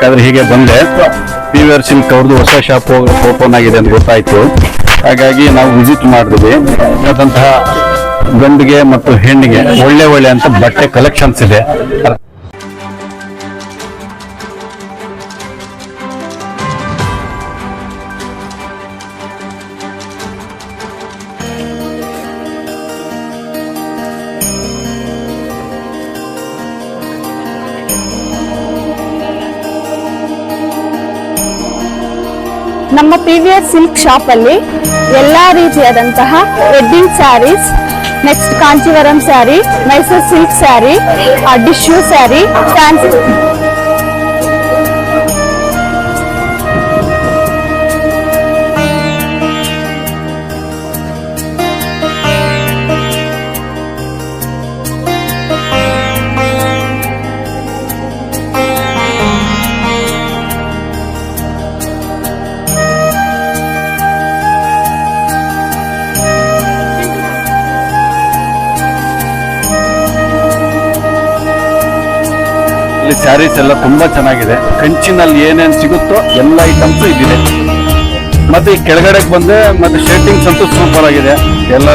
ಹೋಗ್ಬೇಕಾದ್ರೆ ಹೀಗೆ ಬಂದೆ. ಪಿ ವಿ ಆರ್ ಅವ್ರದ್ದು ಹೊಸ ಶಾಪ್ ಓಪನ್ ಆಗಿದೆ ಅಂತ ಗೊತ್ತಾಯ್ತು. ಹಾಗಾಗಿ ನಾವು ವಿಸಿಟ್ ಮಾಡಿದ್ವಿ ಆದಂತಹ ಗಂಡಿಗೆ ಮತ್ತು ಹೆಣ್ಣಿಗೆ ಒಳ್ಳೆ ಒಳ್ಳೆ ಅಂತ ಬಟ್ಟೆ ಕಲೆಕ್ಷನ್ಸ್ ಇದೆ. P V R silk shop ಅಲ್ಲಿ ಎಲ್ಲಾ ರೀತಿಯಾದಂತಹ wedding sarees next Kanchivaram saree Mysuru silk saree tissue saree fancy sarees ಎಲ್ಲ ತುಂಬಾ ಚೆನ್ನಾಗಿದೆ. ಕಂಚಿನಲ್ಲಿ ಏನೇನು ಸಿಗುತ್ತೋ ಎಲ್ಲ ಐಟಮ್ಸ್ ಇದಿದೆ ಮತ್ತೆ ಈ ಕೆಳಗಡೆ ಬಂದ್ರೆ ಮತ್ತೆ ಶೇಟಿಂಗ್ಸ್ ಅಂತೂ ಸೂಪರ್ ಆಗಿದೆ. ಎಲ್ಲ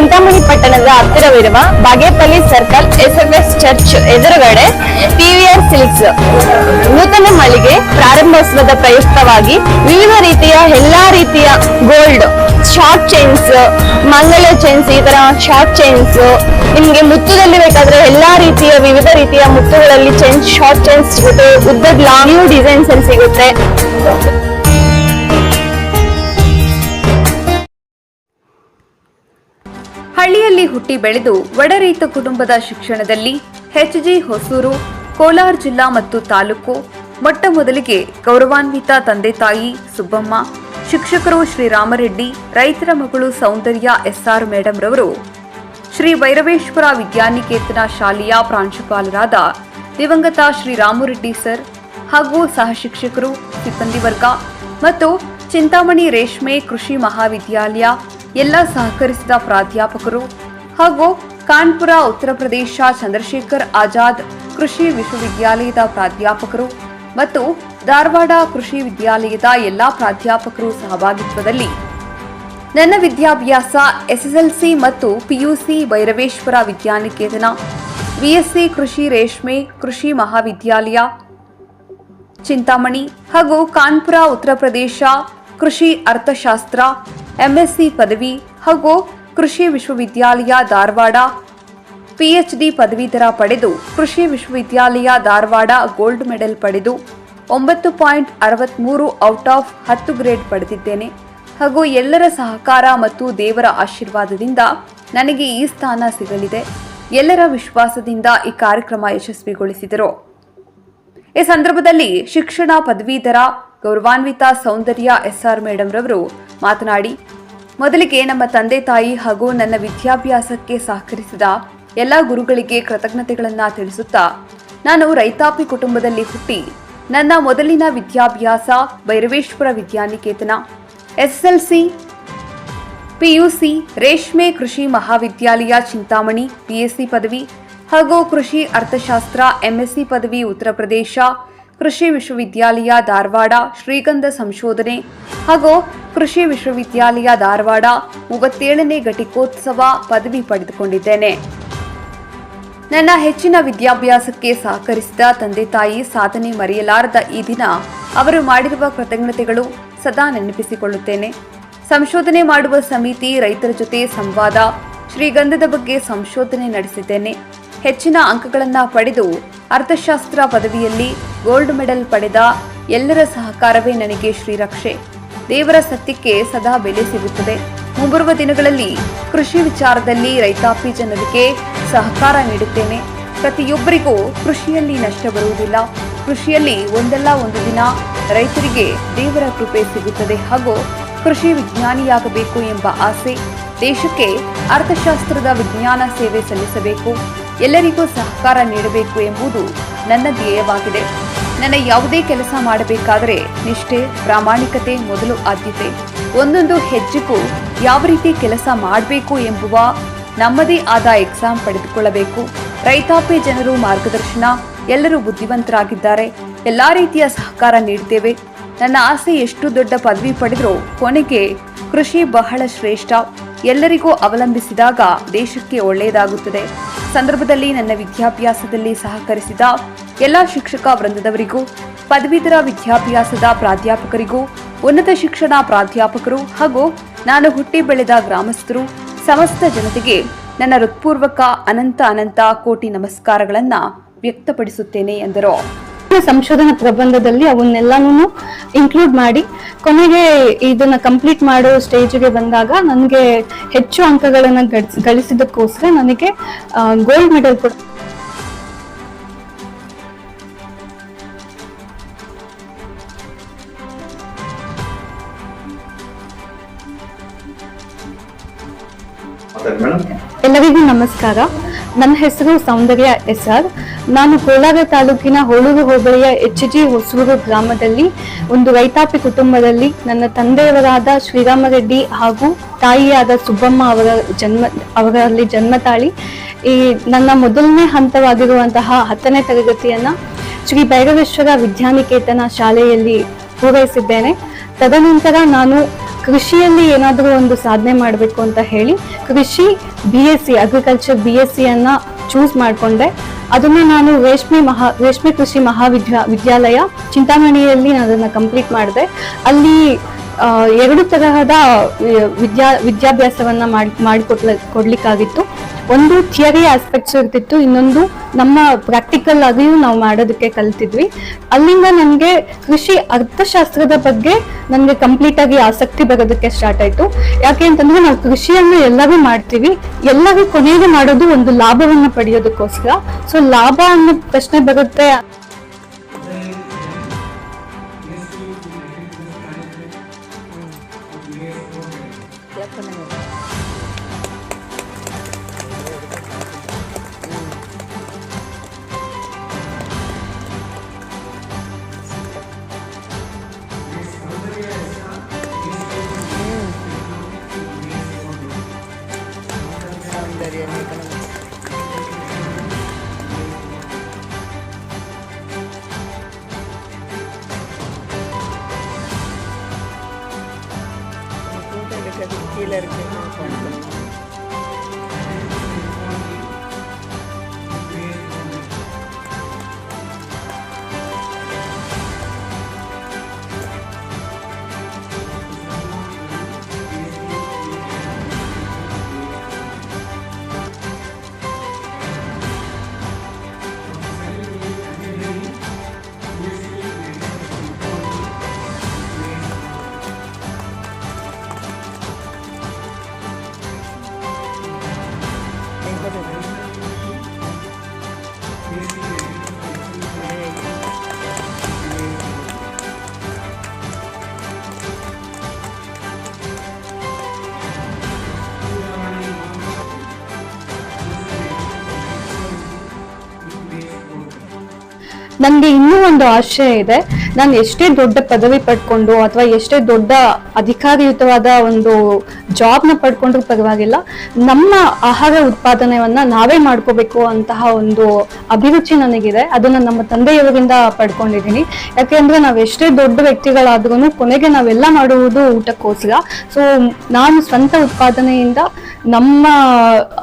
ಚಿಂತಾಮಣಿ ಪಟ್ಟಣದ ಹತ್ತಿರವಿರುವ ಬಾಗೇಪಲ್ಲಿ ಸರ್ಕಲ್ ಎಸ್ಎಂಎಸ್ ಚರ್ಚ್ ಎದುರುಗಡೆ ಪಿವಿಆರ್ ಸಿಲ್ಕ್ಸ್ ನೂತನ ಮಳಿಗೆ ಪ್ರಾರಂಭೋತ್ಸವದ ಪ್ರಯುಕ್ತವಾಗಿ ವಿವಿಧ ರೀತಿಯ ಎಲ್ಲಾ ರೀತಿಯ ಗೋಲ್ಡ್ ಶಾರ್ಟ್ ಚೈನ್ಸ್ ಮಂಗಲ ಚೈನ್ಸ್ ಈ ತರ ಶಾರ್ಟ್ ಚೈನ್ಸ್ ನಿಮ್ಗೆ ಮುತ್ತುದಲ್ಲಿ ಬೇಕಾದ್ರೆ ಎಲ್ಲಾ ರೀತಿಯ, ವಿವಿಧ ರೀತಿಯ ಮುತ್ತುಗಳಲ್ಲಿ ಚೈನ್ಸ್ ಶಾರ್ಟ್ ಚೈನ್ಸ್ ಸಿಗುತ್ತೆ. ಉದ್ದದ ಲಾಂಗ್ ಡಿಸೈನ್ಸ್ ಅಲ್ಲಿ ಸಿಗುತ್ತೆ. ಹಳ್ಳಿಯಲ್ಲಿ ಹುಟ್ಟಿ ಬೆಳೆದು ಒಡರೈತ ಕುಟುಂಬದ ಶಿಕ್ಷಣದಲ್ಲಿ ಎಚ್ಜಿ ಹೊಸೂರು, ಕೋಲಾರ ಜಿಲ್ಲಾ ಮತ್ತು ತಾಲೂಕು. ಮೊಟ್ಟ ಮೊದಲಿಗೆ ಗೌರವಾನ್ವಿತ ತಂದೆ ತಾಯಿ ಸುಬ್ಬಮ್ಮ, ಶಿಕ್ಷಕರು ಶ್ರೀರಾಮರೆಡ್ಡಿ, ರೈತರ ಮಗಳು ಸೌಂದರ್ಯ ಎಸ್ಆರ್ ಮೇಡಂ ರವರು. ಶ್ರೀ ವೈರವೇಶ್ವರ ವಿದ್ಯಾನಿಕೇತನ ಶಾಲೆಯ ಪ್ರಾಂಶುಪಾಲರಾದ ದಿವಂಗತ ಶ್ರೀ ರಾಮರೆಡ್ಡಿ ಸರ್ ಹಾಗೂ ಸಹ ಶಿಕ್ಷಕರು, ಸಿಬ್ಬಂದಿ ವರ್ಗ ಮತ್ತು ಚಿಂತಾಮಣಿ ರೇಷ್ಮೆ ಕೃಷಿ ಮಹಾವಿದ್ಯಾಲಯ ಎಲ್ಲ ಸಹಕರಿಸಿದ ಪ್ರಾಧ್ಯಾಪಕರು ಹಾಗೂ ಕಾನ್ಪುರ, ಉತ್ತರ ಪ್ರದೇಶ, ಚಂದ್ರಶೇಖರ್ ಆಜಾದ್ ಕೃಷಿ ವಿಶ್ವವಿದ್ಯಾಲಯದ ಪ್ರಾಧ್ಯಾಪಕರು ಮತ್ತು ಧಾರವಾಡ ಕೃಷಿ ವಿದ್ಯಾಲಯದ ಎಲ್ಲಾ ಪ್ರಾಧ್ಯಾಪಕರು ಸಹಭಾಗಿತ್ವದಲ್ಲಿ ನನ್ನ ವಿದ್ಯಾಭ್ಯಾಸ ಎಸ್ಎಸ್ಎಲ್ಸಿ ಮತ್ತು ಪಿಯುಸಿ ಭೈರವೇಶ್ವರ ವಿದ್ಯಾನಿಕೇತನ ಬಿಎಸ್ಸಿ ಕೃಷಿ ರೇಷ್ಮೆ, ಕೃಷಿ ಮಹಾವಿದ್ಯಾಲಯ, ಚಿಂತಾಮಣಿ ಹಾಗೂ ಕಾನ್ಪುರ, ಉತ್ತರ ಪ್ರದೇಶ ಕೃಷಿ ಅರ್ಥಶಾಸ್ತ್ರ ಎಂಎಸ್ಸಿ ಪದವಿ ಹಾಗೂ ಕೃಷಿ ವಿಶ್ವವಿದ್ಯಾಲಯ ಧಾರವಾಡ. ಪಿಎಚ್ಡಿ ಪದವೀಧರ ಪಡೆದು ಕೃಷಿ ವಿಶ್ವವಿದ್ಯಾಲಯ ಧಾರವಾಡ ಗೋಲ್ಡ್ ಮೆಡಲ್ ಪಡೆದು ಒಂಬತ್ತು ಪಾಯಿಂಟ್ ಅರವತ್ತ್ಮೂರು ಔಟ್ ಆಫ್ ಹತ್ತು ಗ್ರೇಡ್ ಪಡೆದಿದ್ದೇನೆ. ಹಾಗೂ ಎಲ್ಲರ ಸಹಕಾರ ಮತ್ತು ದೇವರ ಆಶೀರ್ವಾದದಿಂದ ನನಗೆ ಈ ಸ್ಥಾನ ಸಿಗಲಿದೆ. ಎಲ್ಲರ ವಿಶ್ವಾಸದಿಂದ ಈ ಕಾರ್ಯಕ್ರಮ ಯಶಸ್ವಿಗೊಳಿಸಿದರು. ಈ ಸಂದರ್ಭದಲ್ಲಿ ಶಿಕ್ಷಣ ಪದವೀಧರ ಗೌರವಾನ್ವಿತ ಸೌಂದರ್ಯ ಎಸ್ಆರ್ ಮೇಡಂ ರವರು ಮಾತನಾಡಿ, ಮೊದಲಿಗೆ ನಮ್ಮ ತಂದೆ ತಾಯಿ ಹಾಗೂ ನನ್ನ ವಿದ್ಯಾಭ್ಯಾಸಕ್ಕೆ ಸಹಕರಿಸಿದ ಎಲ್ಲ ಗುರುಗಳಿಗೆ ಕೃತಜ್ಞತೆಗಳನ್ನು ತಿಳಿಸುತ್ತಾ, ನಾನು ರೈತಾಪಿ ಕುಟುಂಬದಲ್ಲಿ ಹುಟ್ಟಿ, ನನ್ನ ಮೊದಲಿನ ವಿದ್ಯಾಭ್ಯಾಸ ಭೈರವೇಶ್ವರ ವಿದ್ಯಾನಿಕೇತನ ಎಸ್ಎಸ್ಎಲ್ಸಿ ಪಿಯುಸಿ, ರೇಷ್ಮೆ ಕೃಷಿ ಮಹಾವಿದ್ಯಾಲಯ ಚಿಂತಾಮಣಿ, ಪಿಎಸ್ಸಿ ಪದವಿ ಹಾಗೂ ಕೃಷಿ ಅರ್ಥಶಾಸ್ತ್ರ, ಎಂಎಸ್ಸಿ ಪದವಿ, ಉತ್ತರ ಪ್ರದೇಶ ಕೃಷಿ ವಿಶ್ವವಿದ್ಯಾಲಯ ಧಾರವಾಡ ಶ್ರೀಗಂಧ ಸಂಶೋಧನೆ ಹಾಗೂ ಕೃಷಿ ವಿಶ್ವವಿದ್ಯಾಲಯ ಧಾರವಾಡ ಮೂವತ್ತೇಳನೇ ಘಟಿಕೋತ್ಸವ ಪದವಿ ಪಡೆದುಕೊಂಡಿದ್ದೇನೆ. ನನ್ನ ಹೆಚ್ಚಿನ ವಿದ್ಯಾಭ್ಯಾಸಕ್ಕೆ ಸಹಕರಿಸಿದ ತಂದೆ ತಾಯಿ ಸಾಧನೆ ಮರೆಯಲಾರದ ಈ ದಿನ ಅವರು ಮಾಡಿರುವ ಕೃತಜ್ಞತೆಗಳು ಸದಾ ನೆನಪಿಸಿಕೊಳ್ಳುತ್ತೇನೆ. ಸಂಶೋಧನೆ ಮಾಡುವ ಸಮಿತಿ ರೈತರ ಜೊತೆ ಸಂವಾದ, ಶ್ರೀಗಂಧದ ಬಗ್ಗೆ ಸಂಶೋಧನೆ ನಡೆಸಿದ್ದೇನೆ. ಹೆಚ್ಚಿನ ಅಂಕಗಳನ್ನು ಪಡೆದು ಅರ್ಥಶಾಸ್ತ್ರ ಪದವಿಯಲ್ಲಿ ಗೋಲ್ಡ್ ಮೆಡಲ್ ಪಡೆದ ಎಲ್ಲರ ಸಹಕಾರವೇ ನನಗೆ ಶ್ರೀರಕ್ಷೆ. ದೇವರ ಸತ್ಯಕ್ಕೆ ಸದಾ ಬೆಲೆ ಸಿಗುತ್ತದೆ. ಮುಂಬರುವ ದಿನಗಳಲ್ಲಿ ಕೃಷಿ ವಿಚಾರದಲ್ಲಿ ರೈತಾಪಿ ಜನರಿಗೆ ಸಹಕಾರ ನೀಡುತ್ತೇನೆ. ಪ್ರತಿಯೊಬ್ಬರಿಗೂ ಕೃಷಿಯಲ್ಲಿ ನಷ್ಟ ಬರುವುದಿಲ್ಲ. ಕೃಷಿಯಲ್ಲಿ ಒಂದಲ್ಲ ಒಂದು ದಿನ ರೈತರಿಗೆ ದೇವರ ಕೃಪೆ ಸಿಗುತ್ತದೆ ಹಾಗೂ ಕೃಷಿ ವಿಜ್ಞಾನಿಯಾಗಬೇಕು ಎಂಬ ಆಸೆ. ದೇಶಕ್ಕೆ ಅರ್ಥಶಾಸ್ತ್ರದ ವಿಜ್ಞಾನ ಸೇವೆ ಸಲ್ಲಿಸಬೇಕು, ಎಲ್ಲರಿಗೂ ಸಹಕಾರ ನೀಡಬೇಕು ಎಂಬುದು ನನ್ನ ಧ್ಯೇಯವಾಗಿದೆ. ನನ್ನ ಯಾವುದೇ ಕೆಲಸ ಮಾಡಬೇಕಾದರೆ ನಿಷ್ಠೆ, ಪ್ರಾಮಾಣಿಕತೆ ಮೊದಲು ಆದ್ಯತೆ. ಒಂದೊಂದು ಹೆಜ್ಜೆಗೂ ಯಾವ ರೀತಿ ಕೆಲಸ ಮಾಡಬೇಕು ಎಂಬುವ ನಮ್ಮದೇ ಆದ ಎಕ್ಸಾಮ್ ಪಡೆದುಕೊಳ್ಳಬೇಕು. ರೈತಾಪಿ ಜನರು ಮಾರ್ಗದರ್ಶನ, ಎಲ್ಲರೂ ಬುದ್ಧಿವಂತರಾಗಿದ್ದಾರೆ, ಎಲ್ಲ ರೀತಿಯ ಸಹಕಾರ ನೀಡುತ್ತೇವೆ ನನ್ನ ಆಸೆ ಎಷ್ಟು ದೊಡ್ಡ ಪದವಿ ಪಡೆದರೂ ಕೊನೆಗೆ ಕೃಷಿ ಬಹಳ ಶ್ರೇಷ್ಠ. ಎಲ್ಲರಿಗೂ ಅವಲಂಬಿಸಿದಾಗ ದೇಶಕ್ಕೆ ಒಳ್ಳೆಯದಾಗುತ್ತದೆ. ಸಂದರ್ಭದಲ್ಲಿ ನನ್ನ ವಿದ್ಯಾಭ್ಯಾಸದಲ್ಲಿ ಸಹಕರಿಸಿದ ಎಲ್ಲ ಶಿಕ್ಷಕ ವೃಂದದವರಿಗೂ, ಪದವೀಧರ ವಿದ್ಯಾಭ್ಯಾಸದ ಪ್ರಾಧ್ಯಾಪಕರಿಗೂ, ಉನ್ನತ ಶಿಕ್ಷಣ ಪ್ರಾಧ್ಯಾಪಕರು ಹಾಗೂ ನಾನು ಹುಟ್ಟಿ ಬೆಳೆದ ಗ್ರಾಮಸ್ಥರು, ಸಮಸ್ತ ಜನತೆಗೆ ನನ್ನ ಹೃತ್ಪೂರ್ವಕ ಅನಂತ ಅನಂತ ಕೋಟಿ ನಮಸ್ಕಾರಗಳನ್ನು ವ್ಯಕ್ತಪಡಿಸುತ್ತೇನೆ ಎಂದರು. ಸಂಶೋಧನಾ ಪ್ರಬಂಧದಲ್ಲಿ ಅವನ್ನೆಲ್ಲಾನು ಇನ್ಕ್ಲೂಡ್ ಮಾಡಿ ಕೊನೆಗೆ ಇದನ್ನ ಕಂಪ್ಲೀಟ್ ಮಾಡೋ ಸ್ಟೇಜ್ಗೆ ಬಂದಾಗ ನನಗೆ ಹೆಚ್ಚು ಅಂಕಗಳನ್ನು ಗಳಿಸಿದಕ್ಕೋಸ್ಕರ ಗಳಿಸಿದ್ದಕ್ಕೋಸ್ಕರ ನನಗೆ ಗೋಲ್ಡ್ ಮೆಡಲ್ ಕೊಡ ಎಲ್ಲರಿಗೂ ನಮಸ್ಕಾರ. ನನ್ನ ಹೆಸರು ಸೌಂದರ್ಯ ಎಸ್ ಆರ್ ನಾನು ಕೋಲಾರ ತಾಲೂಕಿನ ಹೋಳೂರು ಹೋಬಳಿಯ ಎಚ್ ಜಿ ಹೊಸೂರು ಗ್ರಾಮದಲ್ಲಿ ಒಂದು ರೈತಾಪಿ ಕುಟುಂಬದಲ್ಲಿ ನನ್ನ ತಂದೆಯವರಾದ ಶ್ರೀರಾಮರೆಡ್ಡಿ ಹಾಗೂ ತಾಯಿಯಾದ ಸುಬ್ಬಮ್ಮ ಅವರ ಜನ್ಮ, ಅವರಲ್ಲಿ ಜನ್ಮ ತಾಳಿ. ಈ ನನ್ನ ಮೊದಲನೇ ಹಂತವಾಗಿರುವಂತಹ ಹತ್ತನೇ ತರಗತಿಯನ್ನು ಶ್ರೀ ಭೈರವೇಶ್ವರ ವಿದ್ಯಾನಿಕೇತನ ಶಾಲೆಯಲ್ಲಿ ಪೂರೈಸಿದ್ದೇನೆ. ತದನಂತರ ನಾನು ಕೃಷಿಯಲ್ಲಿ ಏನಾದರೂ ಒಂದು ಸಾಧನೆ ಮಾಡಬೇಕು ಅಂತ ಹೇಳಿ ಕೃಷಿ B S C agriculture B S ಸಿಯನ್ನ choose ಮಾಡಿಕೊಂಡೆ. ಅದನ್ನು ನಾನು ರೇಷ್ಮೆ ಮಹಾ, ರೇಷ್ಮೆ ಕೃಷಿ ಮಹಾವಿದ್ಯಾ, ವಿದ್ಯಾಲಯ ಚಿಂತಾಮಣಿಯಲ್ಲಿ ನಾನು ಅದನ್ನು ಕಂಪ್ಲೀಟ್ ಮಾಡಿದೆ. ಅಲ್ಲಿ ಎರಡು ತರಹದ, ವಿದ್ಯಾ, ವಿದ್ಯಾಭ್ಯಾಸವನ್ನು ಮಾಡಿ ಮಾಡಿಕೊಡ್ಲ ಕೊಡ್ಲಿಕ್ಕಾಗಿತ್ತು. ಒಂದು ಥಿಯರಿ ಆಸ್ಪೆಕ್ಟ್ಸ್ ಇರ್ತಿತ್ತು, ಇನ್ನೊಂದು ನಮ್ಮ ಪ್ರಾಕ್ಟಿಕಲ್ ಆಗಿಯೂ ನಾವು ಮಾಡೋದಕ್ಕೆ ಕಲ್ತಿದ್ವಿ. ಅಲ್ಲಿಂದ ನನಗೆ ಕೃಷಿ ಅರ್ಥಶಾಸ್ತ್ರದ ಬಗ್ಗೆ ನನಗೆ ಕಂಪ್ಲೀಟ್ ಆಗಿ ಆಸಕ್ತಿ ಬರೋದಕ್ಕೆ ಸ್ಟಾರ್ಟ್ ಆಯ್ತು. ಯಾಕೆ ಅಂತಂದ್ರೆ ನಾವು ಕೃಷಿಯನ್ನು ಎಲ್ಲರೂ ಮಾಡ್ತೀವಿ ಎಲ್ಲರೂ ಕೊನೆಗೆ ಮಾಡೋದು ಒಂದು ಲಾಭವನ್ನ ಪಡೆಯೋದಕ್ಕೋಸ್ಕರ. ಸೊ ಲಾಭ ಅನ್ನೋ ಪ್ರಶ್ನೆ ಬರುತ್ತೆ. ನನಗೆ ಇನ್ನೂ ಒಂದು ಆಶಯ ಇದೆ. ನಾನು ಎಷ್ಟೇ ದೊಡ್ಡ ಪದವಿ ಪಡ್ಕೊಂಡು ಅಥವಾ ಎಷ್ಟೇ ದೊಡ್ಡ ಅಧಿಕಾರಯುತವಾದ ಒಂದು ಜಾಬ್ನ ಪಡ್ಕೊಂಡ್ರೂ ಪರವಾಗಿಲ್ಲ. ನಮ್ಮ ಆಹಾರ ಉತ್ಪಾದನೆಯನ್ನ ನಾವೇ ಮಾಡ್ಕೋಬೇಕು ಅಂತಹ ಒಂದು ಅಭಿರುಚಿ ನನಗಿದೆ. ಅದನ್ನ ನಮ್ಮ ತಂದೆಯವರಿಂದ ಪಡ್ಕೊಂಡಿದ್ದೀನಿ. ಯಾಕೆಂದ್ರೆ ನಾವು ಎಷ್ಟೇ ದೊಡ್ಡ ವ್ಯಕ್ತಿಗಳಾದ್ರೂ ಕೊನೆಗೆ ನಾವೆಲ್ಲ ಮಾಡುವುದು ಊಟಕ್ಕೋಸ್ಕರ. ಸೊ ನಾನು ಸ್ವಂತ ಉತ್ಪಾದನೆಯಿಂದ ನಮ್ಮ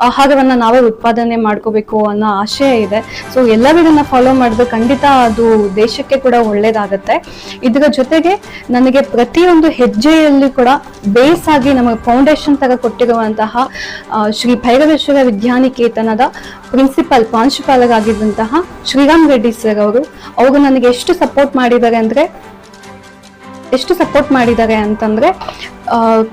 ಆಹಾರವನ್ನು ನಾವೇ ಉತ್ಪಾದನೆ ಮಾಡ್ಕೋಬೇಕು ಅನ್ನೋ ಆಶಯ ಇದೆ. ಸೊ ಎಲ್ಲರೂ ಇದನ್ನ ಫಾಲೋ ಮಾಡಿದ್ರೆ ಖಂಡಿತ ಅದು ದೇಶಕ್ಕೆ ಕೂಡ ಒಳ್ಳೇದಾಗತ್ತೆ. ಇದರ ಜೊತೆಗೆ ನನಗೆ ಪ್ರತಿಯೊಂದು ಹೆಜ್ಜೆಯಲ್ಲಿ ಕೂಡ ಬೇಸ್ ಆಗಿ ನಮಗೆ ಫೌಂಡೇಶನ್ ತರ ಕೊಟ್ಟಿರುವಂತಹ ಶ್ರೀ ಭೈರವೇಶ್ವರ ವಿದ್ಯಾನಿಕೇತನದ ಪ್ರಿನ್ಸಿಪಲ್ ಪ್ರಾಂಶುಪಾಲರಾಗಿದ್ದಂತಹ ಶ್ರೀರಾಮ್ ರೆಡ್ಡಿ ಸರ್ ಅವರು ಅವರು ನನಗೆ ಎಷ್ಟು ಸಪೋರ್ಟ್ ಮಾಡಿದ್ದಾರೆ ಅಂದ್ರೆ ಎಷ್ಟು ಸಪೋರ್ಟ್ ಮಾಡಿದ್ದಾರೆ ಅಂತಂದ್ರೆ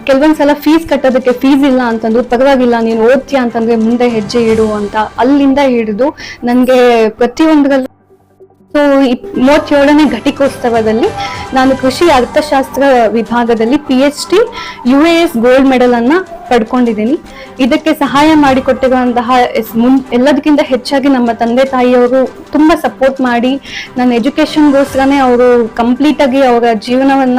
ಕೆಲವೊಂದ್ಸಲ ಫೀಸ್ ಕಟ್ಟೋದಕ್ಕೆ ಫೀಸ್ ಇಲ್ಲ ಅಂತಂದ್ರು, ಪರವಾಗಿಲ್ಲ, ನೀನು ಓದ್ತೀಯ ಅಂತಂದ್ರೆ ಮುಂದೆ ಹೆಜ್ಜೆ ಇಡು ಅಂತ ಅಲ್ಲಿಂದ ಹಿಡಿದು ನನಗೆ ಪ್ರತಿಯೊಂದರಲ್ಲೂ ಸೊ ಮೂವತ್ತೇಳನೇ ಘಟಿಕೋತ್ಸವದಲ್ಲಿ ನಾನು ಕೃಷಿ ಅರ್ಥಶಾಸ್ತ್ರ ವಿಭಾಗದಲ್ಲಿ P H D U A S gold medal ಅನ್ನ ಪಡ್ಕೊಂಡಿದ್ದೀನಿ. ಇದಕ್ಕೆ ಸಹಾಯ ಮಾಡಿಕೊಟ್ಟಿರುವಂತಹ ಮುನ್, ಎಲ್ಲದಕ್ಕಿಂತ ಹೆಚ್ಚಾಗಿ ನಮ್ಮ ತಂದೆ ತಾಯಿಯವರು ತುಂಬಾ ಸಪೋರ್ಟ್ ಮಾಡಿ, ನನ್ನ ಎಜುಕೇಷನ್ಗೋಸ್ಕರನೇ ಅವರು ಕಂಪ್ಲೀಟಾಗಿ ಅವರ ಜೀವನವನ್ನ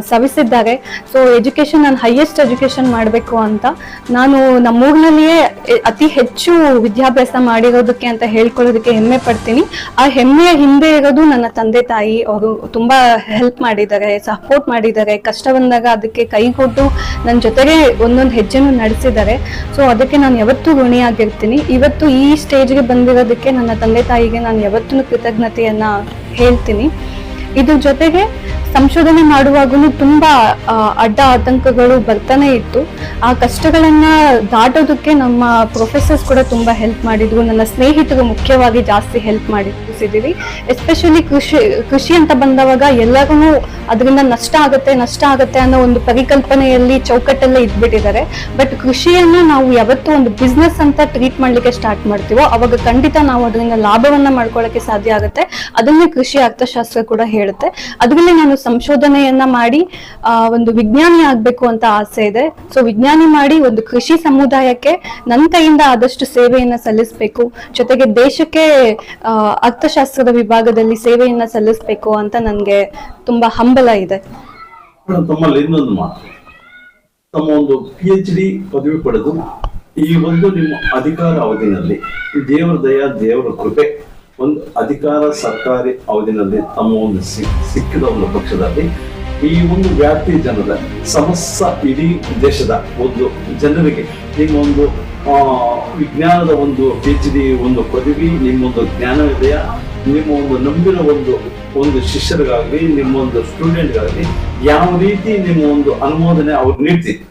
ಸವಿಸಿದ್ದಾರೆ. ಸೊ, ಎಜುಕೇಷನ್ ನಾನು ಹೈಯೆಸ್ಟ್ ಎಜುಕೇಷನ್ ಮಾಡಬೇಕು ಅಂತ ನಾನು ನಮ್ಮೂರಿನಲ್ಲಿಯೇ ಅತಿ ಹೆಚ್ಚು ವಿದ್ಯಾಭ್ಯಾಸ ಮಾಡಿರೋದಕ್ಕೆ ಅಂತ ಹೇಳ್ಕೊಳ್ಳೋದಕ್ಕೆ ಹೆಮ್ಮೆ ಪಡ್ತೀನಿ. ಆ ಹೆಮ್ಮೆಯ ಹಿಂದೆ ಇರೋದು ನನ್ನ ತಂದೆ ತಾಯಿ. ಅವರು ತುಂಬಾ ಹೆಲ್ಪ್ ಮಾಡಿದ್ದಾರೆ, ಸಪೋರ್ಟ್ ಮಾಡಿದ್ದಾರೆ. ಕಷ್ಟ ಬಂದಾಗ ಅದಕ್ಕೆ ಕೈಗೊಟ್ಟು ನನ್ನ ಜೊತೆಗೆ ಒಂದೊಂದು ಹೆಜ್ಜೆನೂ ನಡೆಸಿದ್ದಾರೆ. ಸೊ ಅದಕ್ಕೆ ನಾನು ಯಾವತ್ತೂ ಋಣಿಯಾಗಿರ್ತೀನಿ. ಇವತ್ತು ಈ ಸ್ಟೇಜ್ಗೆ ಬಂದಿರೋದಕ್ಕೆ ನನ್ನ ತಂದೆ ತಾಯಿಗೆ ನಾನು ಯಾವತ್ತೂ ಕೃತಜ್ಞತೆಯನ್ನ ಹೇಳ್ತೀನಿ. ಇದ್ರ ಜೊತೆಗೆ ಸಂಶೋಧನೆ ಮಾಡುವಾಗಲೂ ತುಂಬಾ ಅಡ್ಡ ಆತಂಕಗಳು ಬರ್ತಾನೆ ಇತ್ತು. ಆ ಕಷ್ಟಗಳನ್ನ ದಾಟೋದಕ್ಕೆ ನಮ್ಮ ಪ್ರೊಫೆಸರ್ಸ್ ಕೂಡ ತುಂಬಾ ಹೆಲ್ಪ್ ಮಾಡಿದ್ರು. ನನ್ನ ಸ್ನೇಹಿತರು ಮುಖ್ಯವಾಗಿ ಜಾಸ್ತಿ ಹೆಲ್ಪ್ ಮಾಡಿದ್ವಿ ಎಸ್ಪೆಷಲಿ ಕೃಷಿ ಕೃಷಿ ಅಂತ ಬಂದವಾಗ ಎಲ್ಲರೂ ಅದರಿಂದ ನಷ್ಟ ಆಗುತ್ತೆ ನಷ್ಟ ಆಗುತ್ತೆ ಅನ್ನೋ ಒಂದು ಪರಿಕಲ್ಪನೆಯಲ್ಲಿ ಚೌಕಟ್ಟಲ್ಲೇ ಇದ್ಬಿಟ್ಟಿದ್ದಾರೆ. ಬಟ್ ಕೃಷಿಯನ್ನು ನಾವು ಯಾವತ್ತೂ ಒಂದು ಬಿಸ್ನೆಸ್ ಅಂತ ಟ್ರೀಟ್ ಮಾಡ್ಲಿಕ್ಕೆ ಸ್ಟಾರ್ಟ್ ಮಾಡ್ತೀವೋ, ಅವಾಗ ಖಂಡಿತ ನಾವು ಅದರಿಂದ ಲಾಭವನ್ನ ಮಾಡ್ಕೊಳ್ಳೋಕೆ ಸಾಧ್ಯ ಆಗುತ್ತೆ. ಅದನ್ನೇ ಕೃಷಿ ಅರ್ಥಶಾಸ್ತ್ರ ಕೂಡ ಹೇಳುತ್ತೆ. ಅದರಲ್ಲಿ ನಾನು ಸಂಶೋಧನೆಯನ್ನ ಮಾಡಿ ಒಂದು ವಿಜ್ಞಾನಿ ಆಗ್ಬೇಕು ಅಂತ ಆಸೆ ಇದೆ. ಸೊ ವಿಜ್ಞಾನಿ ಮಾಡಿ ಒಂದು ಕೃಷಿ ಸಮುದಾಯಕ್ಕೆ ನನ್ನ ಕೈಯಿಂದ ಆದಷ್ಟು ಸೇವೆಯನ್ನ ಸಲ್ಲಿಸಬೇಕು. ಜೊತೆಗೆ ದೇಶಕ್ಕೆ ಅರ್ಥಶಾಸ್ತ್ರದ ವಿಭಾಗದಲ್ಲಿ ಸೇವೆಯನ್ನ ಸಲ್ಲಿಸಬೇಕು ಅಂತ ನನ್ಗೆ ತುಂಬಾ ಹಂಬಲ ಇದೆ. ತಮ್ಮ ಒಂದು ಪಿ ಎಚ್ ಡಿ ಪದವಿ ಪಡೆದು ಈ ಒಂದು ನಿಮ್ಮ ಅಧಿಕಾರ ಅವಧಿನಲ್ಲಿ ದೇವರ ದಯ, ದೇವರ ಕೃಪೆ ಒಂದು ಅಧಿಕಾರ ಸರ್ಕಾರಿ ಅವಧಿನಲ್ಲಿ ತಮ್ಮ ಒಂದು ಸಿಕ್ಕಿದ ಒಂದು ಪಕ್ಷದಲ್ಲಿ ಈ ಒಂದು ವ್ಯಾಪ್ತಿ ಜನರ ಸಮಸ್ತ ಇಡೀ ದೇಶದ ಒಂದು ಜನರಿಗೆ ನಿಮ್ಮ ಒಂದು ವಿಜ್ಞಾನದ ಒಂದು ಪಿ ಎಚ್ ಡಿ ಒಂದು ಪದವಿ ನಿಮ್ಮೊಂದು ಜ್ಞಾನವಿದೆಯಾ ನಿಮ್ಮ ಒಂದು ನಂಬಿರೋ ಒಂದು ಒಂದು ಶಿಷ್ಯರಿಗಾಗಲಿ, ನಿಮ್ಮ ಒಂದು ಸ್ಟೂಡೆಂಟ್ಗಾಗಲಿ ಯಾವ ರೀತಿ ನಿಮ್ಮ ಒಂದು ಅನುಮೋದನೆ ಅವ್ರು ನೀಡ್ತೀವಿ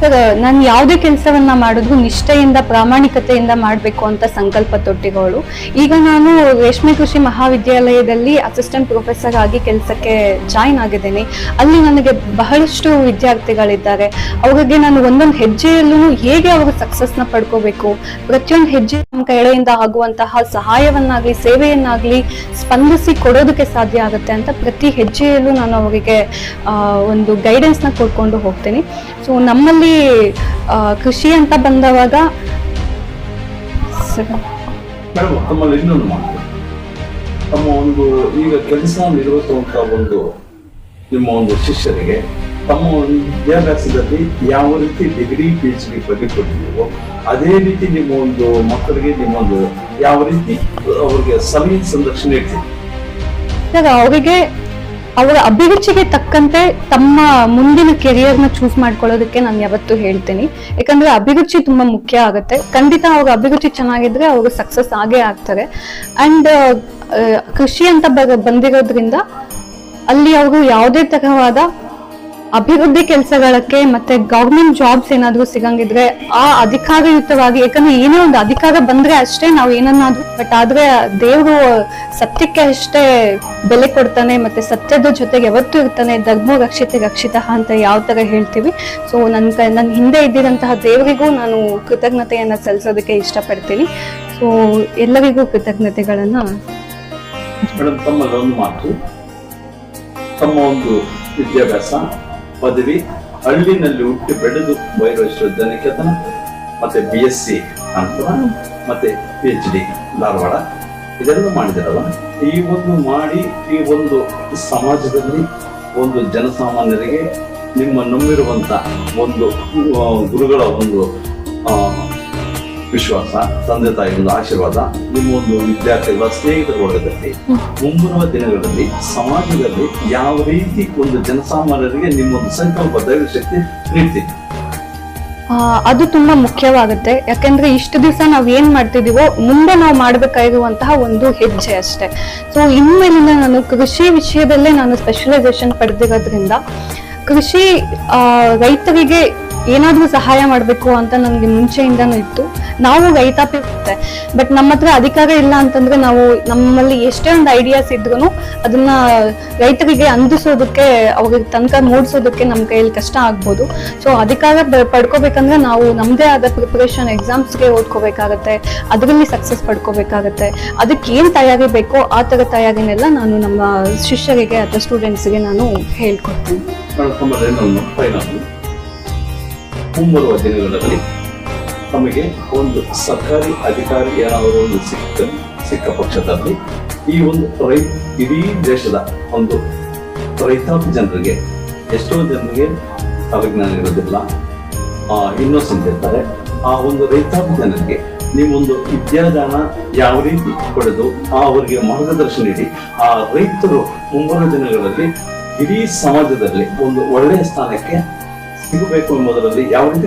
ಸರ್, ನಾನು ಯಾವುದೇ ಕೆಲಸವನ್ನ ಮಾಡಿದ್ರು ನಿಷ್ಠೆಯಿಂದ, ಪ್ರಾಮಾಣಿಕತೆಯಿಂದ ಮಾಡಬೇಕು ಅಂತ ಸಂಕಲ್ಪ ತೊಟ್ಟಿಗಳು. ಈಗ ನಾನು ರೇಷ್ಮೆ ಕೃಷಿ ಮಹಾವಿದ್ಯಾಲಯದಲ್ಲಿ ಅಸಿಸ್ಟೆಂಟ್ ಪ್ರೊಫೆಸರ್ ಆಗಿ ಕೆಲಸಕ್ಕೆ ಜಾಯಿನ್ ಆಗಿದ್ದೀನಿ. ಅಲ್ಲಿ ನನಗೆ ಬಹಳಷ್ಟು ವಿದ್ಯಾರ್ಥಿಗಳಿದ್ದಾರೆ. ಅವರಿಗೆ ನಾನು ಒಂದೊಂದು ಹೆಜ್ಜೆಯಲ್ಲೂ ಹೇಗೆ ಅವರು ಸಕ್ಸಸ್ನ ಪಡ್ಕೋಬೇಕು? ಪ್ರತಿಯೊಂದು ಹೆಜ್ಜೆ ನಮ್ಮ ಕೈಳೆಯಿಂದ ಆಗುವಂತಹ ಸಹಾಯವನ್ನಾಗಲಿ, ಸೇವೆಯನ್ನಾಗಲಿ ಸ್ಪಂದಿಸಿ ಕೊಡೋದಕ್ಕೆ ಸಾಧ್ಯ ಆಗುತ್ತೆ ಅಂತ ಪ್ರತಿ ಹೆಜ್ಜೆಯಲ್ಲೂ ನಾನು ಅವರಿಗೆ ಒಂದು ಗೈಡೆನ್ಸ್ನ ಕೊಡ್ಕೊಂಡು ಹೋಗ್ತೀನಿ. ಸೊ ನಮ್ಮಲ್ಲಿ ಆ, ಕೃಷಿ ಅಂತ ಬಂದವಾಗ ತಮ್ಮಲ್ಲಿ ಇನ್ನೊಂದು ಮಾತು. ತಮ್ಮ ಒಂದು ಈಗ ಕೆಲಸ ನಿರ್ವಹಿಸುವಂತ ಒಂದು ನಿಮ್ಮ ಒಂದು ಶಿಷ್ಯರಿಗೆ ತಮ್ಮ ಒಂದು ವಿದ್ಯಾಭ್ಯಾಸದಲ್ಲಿ ಯಾವ ರೀತಿ ಡಿಗ್ರಿ ಪಿ ಎಚ್ ಡಿ ಬಗ್ಗೆ ಕೊಟ್ಟಿದ್ದೀವೋ ಅದೇ ರೀತಿ ನಿಮ್ಮ ಒಂದು ಮಕ್ಕಳಿಗೆ ನಿಮ್ಮೊಂದು ಯಾವ ರೀತಿ ಅವ್ರಿಗೆ ಸಲಹೆ ಸಂದರ್ಶನ ಇರ್ತೀವಿ ಅವರಿಗೆ ಅವರ ಅಭಿರುಚಿಗೆ ತಕ್ಕಂತೆ ತಮ್ಮ ಮುಂದಿನ ಕೆರಿಯರ್ನ ಚೂಸ್ ಮಾಡ್ಕೊಳ್ಳೋದಕ್ಕೆ ನಾನು ಯಾವತ್ತೂ ಹೇಳ್ತೀನಿ. ಯಾಕಂದ್ರೆ ಅಭಿರುಚಿ ತುಂಬಾ ಮುಖ್ಯ ಆಗುತ್ತೆ. ಖಂಡಿತ ಅವ್ರ ಅಭಿರುಚಿ ಚೆನ್ನಾಗಿದ್ರೆ ಅವರು ಸಕ್ಸಸ್ ಆಗೇ ಆಗ್ತಾರೆ. ಅಂಡ್ ಕೃಷಿ ಅಂತ ಬಂದಿರೋದ್ರಿಂದ ಅಲ್ಲಿ ಅವರು ಯಾವುದೇ ತರಹವಾದ ಅಭಿವೃದ್ಧಿ ಕೆಲಸಗಳಕ್ಕೆ ಮತ್ತೆ ಗೌರ್ಮೆಂಟ್ ಜಾಬ್ಸ್ ಏನಾದ್ರೂ ಸಿಗಂಗಿದ್ರೆ ಆ ಅಧಿಕಾರಯುತವಾಗಿ ಯಾಕಂದ್ರೆ ಏನೇ ಒಂದು ಅಧಿಕಾರ ಬಂದ್ರೆ ಅಷ್ಟೇ ನಾವು ಏನನ್ನಾದ್ರೂ ಬಟ್ ಆದ್ರೆ ದೇವರು ಸತ್ಯಕ್ಕೆ ಅಷ್ಟೇ ಬೆಲೆ ಕೊಡ್ತಾನೆ, ಮತ್ತೆ ಸತ್ಯದ ಜೊತೆಗೆ ಯಾವತ್ತೂ ಇರ್ತಾನೆ, ಧರ್ಮ ರಕ್ಷಿತ ರಕ್ಷಿತ ಅಂತ ಯಾವ ತರ ಹೇಳ್ತೀವಿ. ಸೊ ನನ್ ನನ್ನ ಹಿಂದೆ ಇದ್ದಿರಂತಹ ದೇವರಿಗೂ ನಾನು ಕೃತಜ್ಞತೆಯನ್ನ ಸಲ್ಲಿಸೋದಕ್ಕೆ ಇಷ್ಟಪಡ್ತೀನಿ. ಸೊ ಎಲ್ಲರಿಗೂ ಕೃತಜ್ಞತೆಗಳನ್ನ. ಮಾತು, ತಮ್ಮ ಒಂದು ವಿದ್ಯಾಭ್ಯಾಸ. ಪದವಿ ಹಳ್ಳಿನಲ್ಲಿ ಹುಟ್ಟಿ ಬೆಳೆದು ವಿಶ್ವವಿದ್ಯಾನಿಕೇತನ ಮತ್ತೆ ಬಿ ಎಸ್ ಸಿ ಅಂತ ಮತ್ತೆ ಪಿ ಎಚ್ ಡಿ ಧಾರವಾಡ, ಇದೆಲ್ಲ ಮಾಡಿದಾರಲ್ಲ. ಈ ಒಂದು ಮಾಡಿ, ಈ ಒಂದು ಸಮಾಜದಲ್ಲಿ ಒಂದು ಜನಸಾಮಾನ್ಯರಿಗೆ ನಿಮ್ಮ ನಂಬಿರುವಂತ ಒಂದು ಗುರುಗಳ ಒಂದು ವಿಶ್ವಾಸ, ತಂದೆ ತಾಯಿ ಒಂದು ಆಶೀರ್ವಾದ, ನಿಮ್ಮ ಒಂದು ವಿದ್ಯಾರ್ಥಿಗಳ ಸ್ನೇಹಿತರ ವರ್ಗದಲ್ಲಿ ಮುಂಬರುವ ದಿನಗಳಲ್ಲಿ, ಸಮಾಜದಲ್ಲಿ ಯಾವ ರೀತಿ ಒಂದು ಜನಸಾಮಾನ್ಯರಿಗೆ ನಿಮ್ಮೊಂದು ಸಂಕಲ್ಪ ಧೈರ್ಯ ಶಕ್ತಿ ನೀಡ್ತೀನಿ ಅದು ತುಂಬಾ ಮುಖ್ಯವಾಗುತ್ತೆ. ಯಾಕೆಂದ್ರೆ ಇಷ್ಟು ದಿವಸ ನಾವು ಏನ್ ಮಾಡ್ತಿದೀವೋ, ಮುಂದೆ ನಾವು ಮಾಡ್ಬೇಕಾಗಿರುವಂತಹ ಒಂದು ಹೆಜ್ಜೆ ಅಷ್ಟೇ. ಸೊ ಇನ್ಮೇಲಿಂದ ನಾನು ಕೃಷಿ ವಿಷಯದಲ್ಲೇ ನಾನು ಸ್ಪೆಷಲೈಸೇಷನ್ ಪಡೆದಿರೋದ್ರಿಂದ, ಕೃಷಿ ರೈತರಿಗೆ ಏನಾದ್ರೂ ಸಹಾಯ ಮಾಡಬೇಕು ಅಂತ ನನಗೆ ಮುಂಚೆಯಿಂದನೂ ಇತ್ತು. ನಾವು ರೈತಾಪಿ ಇರುತ್ತೆ ಬಟ್ ನಮ್ಮ ಹತ್ರ ಅಧಿಕಾರ ಇಲ್ಲ ಅಂತಂದ್ರೆ ನಾವು ನಮ್ಮಲ್ಲಿ ಎಷ್ಟೇ ಒಂದು ಐಡಿಯಾಸ್ ಇದ್ರೂ ಅದನ್ನ ರೈತರಿಗೆ ಅಂದಿಸೋದಕ್ಕೆ ಅವ್ರಿಗೆ ತನಕ ಮೂಡಿಸೋದಕ್ಕೆ ನಮ್ಮ ಕೈಯಲ್ಲಿ ಕಷ್ಟ ಆಗ್ಬೋದು. ಸೊ ಅಧಿಕಾರ ಪಡ್ಕೋಬೇಕಂದ್ರೆ ನಾವು ನಮ್ಮದೇ ಆದ ಪ್ರಿಪರೇಷನ್ ಎಕ್ಸಾಮ್ಸ್ಗೆ ಓದ್ಕೋಬೇಕಾಗತ್ತೆ. ಅದರಲ್ಲಿ ಸಕ್ಸಸ್ ಪಡ್ಕೋಬೇಕಾಗತ್ತೆ. ಅದಕ್ಕೆ ಏನು ತಯಾರಿ ಬೇಕೋ ಆ ಥರ ತಯಾರಿನೆಲ್ಲ ನಾನು ನಮ್ಮ ಶಿಷ್ಯರಿಗೆ ಅಥವಾ ಸ್ಟೂಡೆಂಟ್ಸ್ಗೆ ನಾನು ಹೇಳ್ಕೊಡ್ತೀನಿ. ಮುಂಬರುವ ದಿನಗಳಲ್ಲಿ ನಮಗೆ ಒಂದು ಸರ್ಕಾರಿ ಅಧಿಕಾರಿ ಏನಾದರೂ ಒಂದು ಸಿಕ್ಕ ಸಿಕ್ಕ ಪಕ್ಷದಲ್ಲಿ ಈ ಒಂದು ರೈ ಇಡೀ ದೇಶದ ಒಂದು ರೈತಾಪಿ ಜನರಿಗೆ, ಎಷ್ಟೋ ಜನರಿಗೆ ಅವಿಜ್ಞಾನ ಇರೋದಿಲ್ಲ. ಇನ್ನೋಸೆಂಟ್ ಇರ್ತಾರೆ. ಆ ಒಂದು ರೈತಾಪಿ ಜನರಿಗೆ ನೀವೊಂದು ವಿದ್ಯಾದಾನ ಯಾವ ರೀತಿ ಪಡೆದು ಆ ಅವರಿಗೆ ಮಾರ್ಗದರ್ಶನ ನೀಡಿ, ಆ ರೈತರು ಮುಂಬರುವ ದಿನಗಳಲ್ಲಿ ಇಡೀ ಸಮಾಜದಲ್ಲಿ ಒಂದು ಒಳ್ಳೆಯ ಸ್ಥಾನಕ್ಕೆ ಸಿಗಬೇಕು ಎಂಬುದರಲ್ಲಿ ಯಾವ ರೀತಿ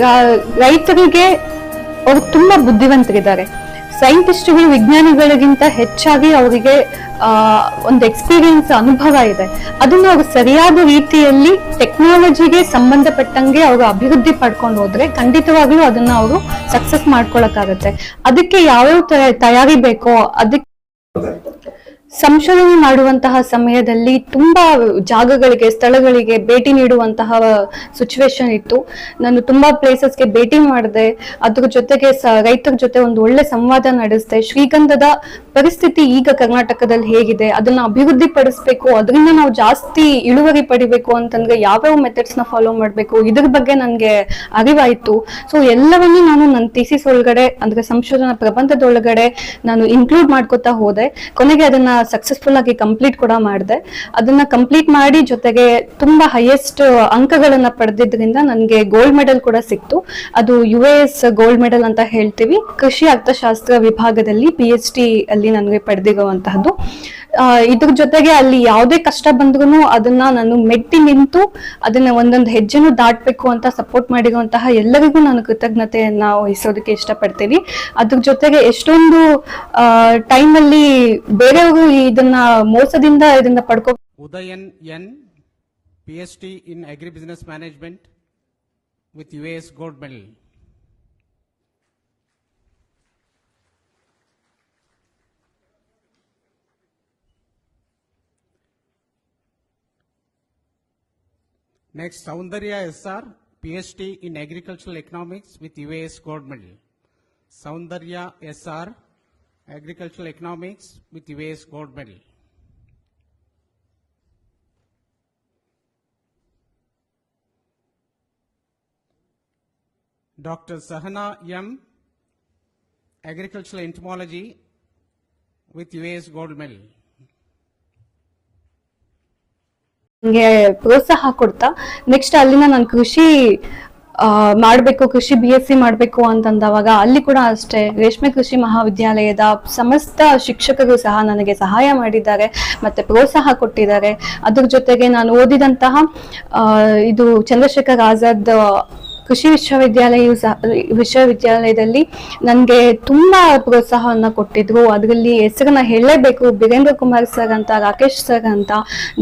ರಾ- ರೈತರಿಗೆ ಅವರು ತುಂಬಾ ಬುದ್ಧಿವಂತರಿದ್ದಾರೆ. ಸೈಂಟಿಸ್ಟ್ಗಳು ವಿಜ್ಞಾನಿಗಳಿಗಿಂತ ಹೆಚ್ಚಾಗಿ ಅವರಿಗೆ ಒಂದು ಎಕ್ಸ್ಪೀರಿಯನ್ಸ್ ಅನುಭವ ಇದೆ. ಅದನ್ನ ಅವರು ಸರಿಯಾದ ರೀತಿಯಲ್ಲಿ ಟೆಕ್ನಾಲಜಿಗೆ ಸಂಬಂಧಪಟ್ಟಂಗೆ ಅವರು ಅಭಿವೃದ್ಧಿ ಪಡ್ಕೊಂಡು ಹೋದ್ರೆ ಖಂಡಿತವಾಗ್ಲೂ ಅದನ್ನ ಅವರು ಸಕ್ಸಸ್ ಮಾಡ್ಕೊಳಕ್ಕಾಗತ್ತೆ. ಅದಕ್ಕೆ ಯಾವ್ಯಾವ ತಯಾರಿ ಬೇಕೋ ಅದಕ್ಕೆ ಸಂಶೋಧನೆ ಮಾಡುವಂತಹ ಸಮಯದಲ್ಲಿ ತುಂಬಾ ಜಾಗಗಳಿಗೆ, ಸ್ಥಳಗಳಿಗೆ ಭೇಟಿ ನೀಡುವಂತಹ ಸಿಚುವೇಶನ್ ಇತ್ತು. ನಾನು ತುಂಬಾ ಪ್ಲೇಸಸ್ಗೆ ಭೇಟಿ ಮಾಡಿದೆ. ಅದ್ರ ಜೊತೆಗೆ ರೈತರ ಜೊತೆ ಒಂದು ಒಳ್ಳೆ ಸಂವಾದ ನಡೆಸಿದೆ. ಶ್ರೀಗಂಧದ ಪರಿಸ್ಥಿತಿ ಈಗ ಕರ್ನಾಟಕದಲ್ಲಿ ಹೇಗಿದೆ, ಅದನ್ನ ಅಭಿವೃದ್ಧಿ ಪಡಿಸ್ಬೇಕು ಅದರಿಂದ ನಾವು ಜಾಸ್ತಿ ಇಳುವರಿ ಪಡಿಬೇಕು ಅಂತಂದ್ರೆ ಯಾವ್ಯಾವ ಮೆಥಡ್ಸ್ನ ಫಾಲೋ ಮಾಡ್ಬೇಕು, ಇದ್ರ ಬಗ್ಗೆ ನನಗೆ ಅರಿವಾಯ್ತು. ಸೊ ಎಲ್ಲವನ್ನೂ ನಾನು ನನ್ನ ಥೀಸಿಸ್ ಒಳಗಡೆ, ಅಂದ್ರೆ ಸಂಶೋಧನಾ ಪ್ರಬಂಧದೊಳಗಡೆ ನಾನು ಇನ್ಕ್ಲೂಡ್ ಮಾಡ್ಕೊತಾ ಹೋದೆ. ಕೊನೆಗೆ ಅದನ್ನ ಸಕ್ಸಸ್ಫುಲ್ ಆಗಿ ಕಂಪ್ಲೀಟ್ ಕೂಡ ಮಾಡಿದೆ. ಅದನ್ನ ಕಂಪ್ಲೀಟ್ ಮಾಡಿ ಜೊತೆಗೆ ತುಂಬಾ ಹೈಯೆಸ್ಟ್ ಅಂಕಗಳನ್ನ ಪಡೆದಿದ್ದರಿಂದ ನನಗೆ ಗೋಲ್ಡ್ ಮೆಡಲ್ ಕೂಡ ಸಿಕ್ತು. ಅದು ಯು ಎಸ್ ಗೋಲ್ಡ್ ಮೆಡಲ್ ಅಂತ ಹೇಳ್ತೀವಿ. ಕೃಷಿ ಅರ್ಥಶಾಸ್ತ್ರ ವಿಭಾಗದಲ್ಲಿ ಪಿ ಎಚ್ ಡಿ ಅಲ್ಲಿ ನನಗೆ ಪಡೆದಿರುವಂತಹದ್ದು. ಇದ್ರ ಜೊತೆಗೆ ಅಲ್ಲಿ ಯಾವುದೇ ಕಷ್ಟ ಬಂದ್ರೂ ಅದನ್ನ ನಾನು ಮೆಟ್ಟಿ ನಿಂತು ಅದನ್ನ ಒಂದೊಂದು ಹೆಜ್ಜೆನೂ ದಾಟ್ಬೇಕು ಅಂತ ಸಪೋರ್ಟ್ ಮಾಡಿರುವಂತಹ ಎಲ್ಲರಿಗೂ ನಾನು ಕೃತಜ್ಞತೆಯನ್ನ ವಹಿಸೋದಕ್ಕೆ ಇಷ್ಟಪಡ್ತೀನಿ ಅದ್ರ ಜೊತೆಗೆ ಎಷ್ಟೊಂದು ಅಲ್ಲಿ ಬೇರೆಯವರು ಇದನ್ನ ಮೋಸದಿಂದ ಇದನ್ನ ಪಡ್ಕೊ D in agri business management with U S gold Medal. Next, Soundarya SR, PhD in Agricultural Economics with UAS Gold Medal. Soundarya SR, Agricultural Economics with UAS Gold Medal. Dr. Sahana M, Agricultural Entomology with UAS Gold Medal. ನನಗೆ ಪ್ರೋತ್ಸಾಹ ಕೊಡ್ತಾ. Next ಅಲ್ಲಿನ ನಾನು ಕೃಷಿ ಮಾಡ್ಬೇಕು, ಕೃಷಿ B S C ಮಾಡಬೇಕು ಅಂತಂದವಾಗ ಅಲ್ಲಿ ಕೂಡ ಅಷ್ಟೇ ರೇಷ್ಮೆ ಕೃಷಿ ಮಹಾವಿದ್ಯಾಲಯದ ಸಮಸ್ತ ಶಿಕ್ಷಕರು ಸಹ ನನಗೆ ಸಹಾಯ ಮಾಡಿದ್ದಾರೆ ಮತ್ತೆ ಪ್ರೋತ್ಸಾಹ ಕೊಟ್ಟಿದ್ದಾರೆ. ಅದ್ರ ಜೊತೆಗೆ ನಾನು ಓದಿದಂತಹ ಇದು ಚಂದ್ರಶೇಖರ್ ಆಜಾದ್ ಕೃಷಿ ವಿಶ್ವವಿದ್ಯಾಲಯ ವಿಶ್ವವಿದ್ಯಾಲಯದಲ್ಲಿ ನನಗೆ ತುಂಬಾ ಪ್ರೋತ್ಸಾಹವನ್ನ ಕೊಟ್ಟಿದ್ರು. ಅದರಲ್ಲಿ ಹೆಸರನ್ನ ಹೇಳಲೇಬೇಕು. ಬೀರೇಂದ್ರ ಕುಮಾರ್ ಸರ್ ಅಂತ, ರಾಕೇಶ್ ಸರ್ ಅಂತ,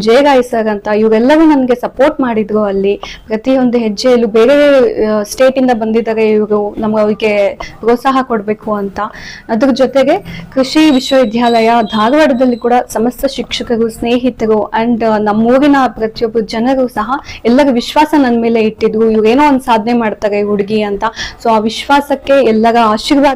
ಜಯರಾಯ್ ಸರ್ ಅಂತ ಇವರೆಲ್ಲರೂ ನನಗೆ ಸಪೋರ್ಟ್ ಮಾಡಿದ್ರು ಅಲ್ಲಿ. ಪ್ರತಿಯೊಂದು ಹೆಜ್ಜೆಯಲ್ಲೂ ಬೇರೆ ಸ್ಟೇಟಿಂದ ಬಂದಿದ್ದಾರೆ ಇವರು. ನಮ್ಗೆ ಅವರಿಗೆ ಪ್ರೋತ್ಸಾಹ ಕೊಡಬೇಕು ಅಂತ. ಅದ್ರ ಜೊತೆಗೆ ಕೃಷಿ ವಿಶ್ವವಿದ್ಯಾಲಯ ಧಾರವಾಡದಲ್ಲಿ ಕೂಡ ಸಮಸ್ತ ಶಿಕ್ಷಕರು, ಸ್ನೇಹಿತರು ಅಂಡ್ ನಮ್ಮೂರಿನ ಪ್ರತಿಯೊಬ್ಬರು ಜನರು ಸಹ ಎಲ್ಲರ ವಿಶ್ವಾಸ ನನ್ನ ಮೇಲೆ ಇಟ್ಟಿದ್ರು. ಇವರೇನೋ ಒಂದು ಸಾಧನೆ ಮಾಡ್ತಾರೆ ಹುಡುಗಿ ಅಂತ. ಸೊ ಆ ವಿಶ್ವಾಸಕ್ಕೆ ಎಲ್ಲರ ಆಶೀರ್ವಾದ